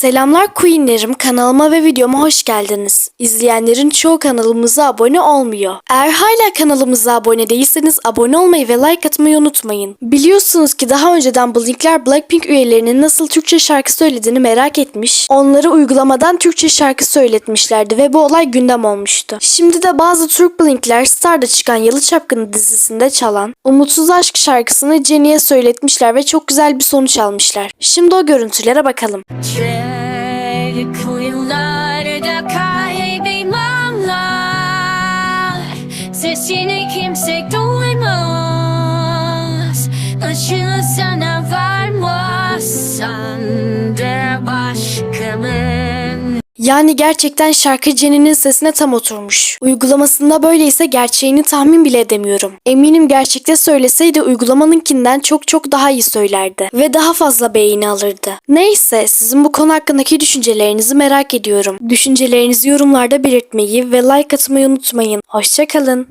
Selamlar Queenlerim kanalıma ve videoma hoş geldiniz. İzleyenlerin çoğu kanalımıza abone olmuyor. Eğer hala kanalımıza abone değilseniz abone olmayı ve like atmayı unutmayın. Biliyorsunuz ki daha önceden Blinkler Blackpink üyelerinin nasıl Türkçe şarkı söylediğini merak etmiş. Onları uygulamadan Türkçe şarkı söyletmişlerdi ve bu olay gündem olmuştu. Şimdi de bazı Türk Blinkler Star'da çıkan Yalı Çapkını dizisinde çalan Umutsuz Aşk şarkısını Jennie'ye söyletmişler ve çok güzel bir sonuç almışlar. Şimdi o görüntülere bakalım. Trade kuyularda kaybolmalar Sesini kimse duymaz. Sana Yani gerçekten şarkı Jenny'nin sesine tam oturmuş. Uygulamasında böyleyse gerçeğini tahmin bile edemiyorum. Eminim gerçekte söyleseydi uygulamanınkinden çok çok daha iyi söylerdi. Ve daha fazla beğeni alırdı. Neyse sizin bu konu hakkındaki düşüncelerinizi merak ediyorum. Düşüncelerinizi yorumlarda belirtmeyi ve like atmayı unutmayın. Hoşçakalın.